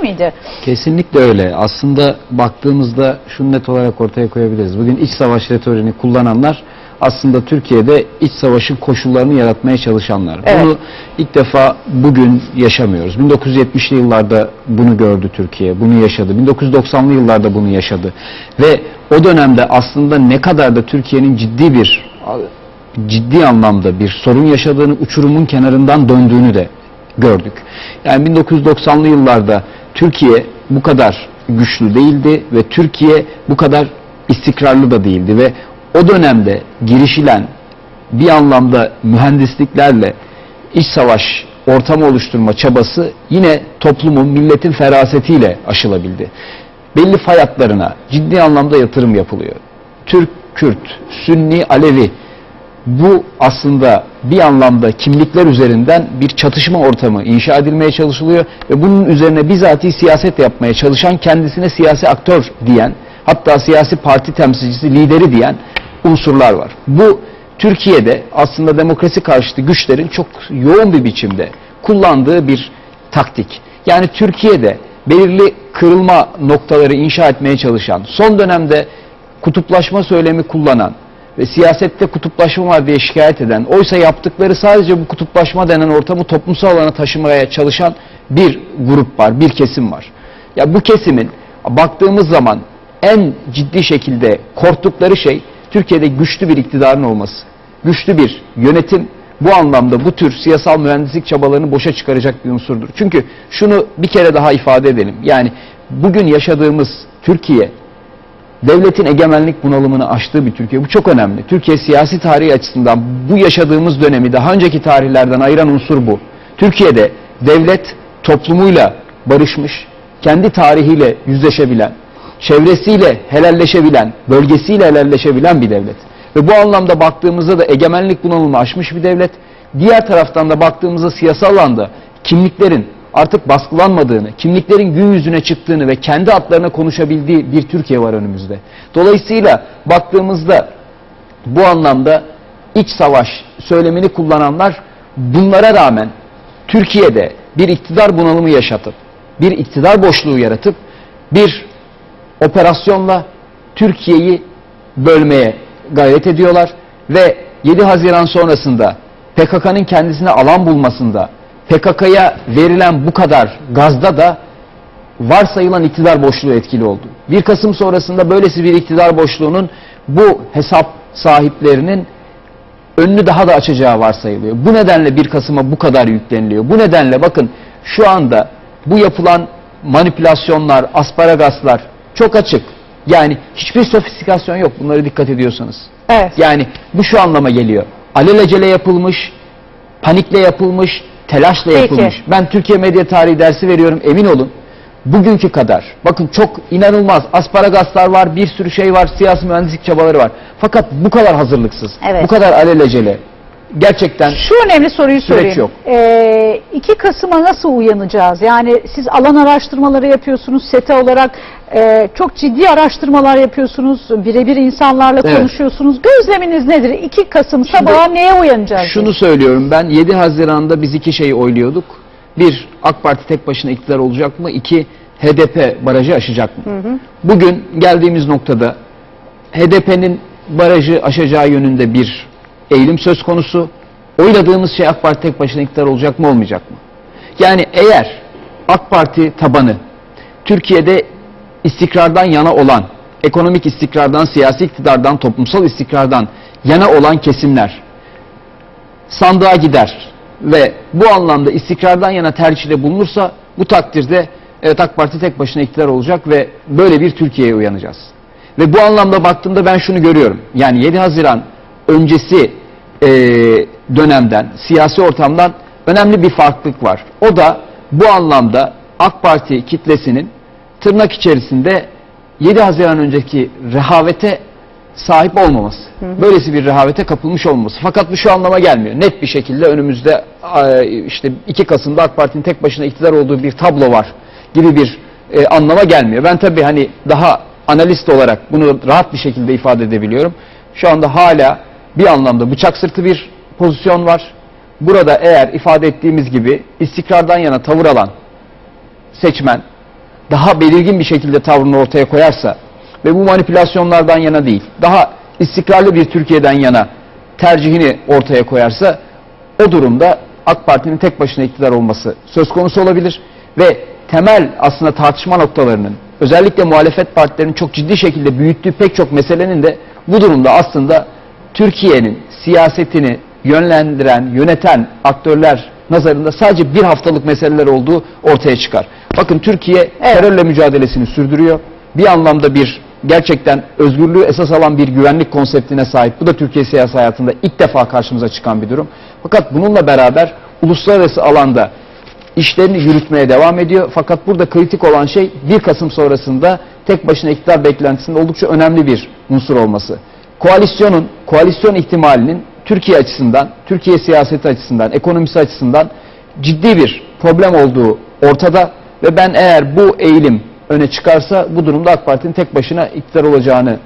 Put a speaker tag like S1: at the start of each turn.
S1: siyasi miydi?
S2: Kesinlikle öyle. Aslında baktığımızda şunu net olarak ortaya koyabiliriz. Bugün iç savaş retoriğini kullananlar aslında Türkiye'de iç savaşın koşullarını yaratmaya çalışanlar.
S1: Evet.
S2: Bunu ilk defa bugün yaşamıyoruz. 1970'li yıllarda bunu gördü Türkiye, bunu yaşadı. 1990'lı yıllarda bunu yaşadı. Ve o dönemde aslında ne kadar da Türkiye'nin ciddi bir ciddi anlamda bir sorun yaşadığını, uçurumun kenarından döndüğünü de gördük. Yani 1990'lı yıllarda Türkiye bu kadar güçlü değildi ve Türkiye bu kadar istikrarlı da değildi ve o dönemde girişilen bir anlamda mühendisliklerle iç savaş ortamı oluşturma çabası yine toplumun, milletin ferasetiyle aşılabildi. Belli fay hatlarına ciddi anlamda yatırım yapılıyor. Türk, Kürt, Sünni, Alevi bu aslında bir anlamda kimlikler üzerinden bir çatışma ortamı inşa edilmeye çalışılıyor ve bunun üzerine bizatihi siyaset yapmaya çalışan kendisine siyasi aktör diyen hatta siyasi parti temsilcisi lideri diyen unsurlar var. Bu Türkiye'de aslında demokrasi karşıtı güçlerin çok yoğun bir biçimde kullandığı bir taktik. Yani Türkiye'de belirli kırılma noktaları inşa etmeye çalışan, son dönemde kutuplaşma söylemi kullanan ve siyasette kutuplaşma var diye şikayet eden, oysa yaptıkları sadece bu kutuplaşma denen ortamı toplumsal alana taşımaya çalışan bir grup var, bir kesim var. Ya bu kesimin baktığımız zaman en ciddi şekilde korktukları şey Türkiye'de güçlü bir iktidarın olması. Güçlü bir yönetim bu anlamda bu tür siyasal mühendislik çabalarını boşa çıkaracak bir unsurdur. Çünkü şunu bir kere daha ifade edelim. Yani bugün yaşadığımız Türkiye devletin egemenlik bunalımını aştığı bir Türkiye. Bu çok önemli. Türkiye siyasi tarihi açısından bu yaşadığımız dönemi daha önceki tarihlerden ayıran unsur bu. Türkiye'de devlet toplumuyla barışmış, kendi tarihiyle yüzleşebilen, çevresiyle helalleşebilen, bölgesiyle helalleşebilen bir devlet. Ve bu anlamda baktığımızda da egemenlik bunalımını aşmış bir devlet. Diğer taraftan da baktığımızda siyasal alanda kimliklerin artık baskılanmadığını, kimliklerin gün yüzüne çıktığını ve kendi adlarına konuşabildiği bir Türkiye var önümüzde. Dolayısıyla baktığımızda bu anlamda iç savaş söylemini kullananlar bunlara rağmen Türkiye'de bir iktidar bunalımı yaşatıp, bir iktidar boşluğu yaratıp bir operasyonla Türkiye'yi bölmeye gayret ediyorlar ve 7 Haziran sonrasında PKK'nın kendisine alan bulmasında PKK'ya verilen bu kadar gazda da varsayılan iktidar boşluğu etkili oldu. 1 Kasım sonrasında böylesi bir iktidar boşluğunun bu hesap sahiplerinin önünü daha da açacağı varsayılıyor. Bu nedenle 1 Kasım'a bu kadar yükleniliyor. Bu nedenle bakın şu anda bu yapılan manipülasyonlar, asparagaslar çok açık. Yani hiçbir sofistikasyon yok bunları dikkat ediyorsanız.
S1: Evet.
S2: Yani bu şu anlama geliyor. Alelacele yapılmış, panikle yapılmış, telaşla
S1: Peki.
S2: yapılmış. Ben Türkiye medya tarihi dersi veriyorum emin olun. Bugünkü kadar. Bakın çok inanılmaz asparagaslar var, bir sürü şey var, siyasi mühendislik çabaları var. Fakat bu kadar hazırlıksız,
S1: Evet.
S2: bu kadar alelacele. Gerçekten
S1: Şu önemli soruyu sorayım.
S2: yok.
S1: Ee, 2 Kasım'a nasıl uyanacağız? Yani siz alan araştırmaları yapıyorsunuz, SETA olarak e, çok ciddi araştırmalar yapıyorsunuz, birebir insanlarla
S2: Evet.
S1: konuşuyorsunuz. Gözleminiz nedir? 2 Kasım sabahı neye uyanacağız?
S2: Şunu söylüyorum ben 7 Haziran'da biz iki şeyi oyluyorduk. Bir AK Parti tek başına iktidar olacak mı? İki HDP barajı aşacak mı? Bugün geldiğimiz noktada HDP'nin barajı aşacağı yönünde bir eğilim söz konusu. Oyladığımız şey AK Parti tek başına iktidar olacak mı olmayacak mı? Yani eğer AK Parti tabanı Türkiye'de istikrardan yana olan, ekonomik istikrardan, siyasi iktidardan, toplumsal istikrardan yana olan kesimler sandığa gider ve bu anlamda istikrardan yana tercihte bulunursa bu takdirde evet AK Parti tek başına iktidar olacak ve böyle bir Türkiye'ye uyanacağız. Ve bu anlamda baktığımda ben şunu görüyorum. Yani 7 Haziran öncesi e, dönemden, siyasi ortamdan önemli bir farklılık var. O da bu anlamda AK Parti kitlesinin tırnak içerisinde 7 Haziran önceki rehavete sahip olmaması. Böylesi bir rehavete kapılmış olmaması. Fakat bu şu anlama gelmiyor. Net bir şekilde önümüzde işte 2 Kasım'da AK Parti'nin tek başına iktidar olduğu bir tablo var gibi bir e, anlama gelmiyor. Ben tabii hani daha analist olarak bunu rahat bir şekilde ifade edebiliyorum. Şu anda hala bir anlamda bıçak sırtı bir pozisyon var. Burada eğer ifade ettiğimiz gibi istikrardan yana tavır alan seçmen daha belirgin bir şekilde tavrını ortaya koyarsa ve bu manipülasyonlardan yana değil, daha istikrarlı bir Türkiye'den yana tercihini ortaya koyarsa o durumda AK Parti'nin tek başına iktidar olması söz konusu olabilir ve temel aslında tartışma noktalarının özellikle muhalefet partilerinin çok ciddi şekilde büyüttüğü pek çok meselenin de bu durumda aslında Türkiye'nin siyasetini yönlendiren, yöneten aktörler nazarında sadece bir haftalık meseleler olduğu ortaya çıkar. Bakın Türkiye terörle mücadelesini sürdürüyor. Bir anlamda bir gerçekten özgürlüğü esas alan bir güvenlik konseptine sahip. Bu da Türkiye siyasi hayatında ilk defa karşımıza çıkan bir durum. Fakat bununla beraber uluslararası alanda işlerini yürütmeye devam ediyor. Fakat burada kritik olan şey 1 Kasım sonrasında tek başına iktidar beklentisinde oldukça önemli bir unsur olması. Koalisyonun, koalisyon ihtimalinin Türkiye açısından, Türkiye siyaseti açısından, ekonomisi açısından ciddi bir problem olduğu ortada ve ben eğer bu eğilim öne çıkarsa bu durumda AK Parti'nin tek başına iktidar olacağını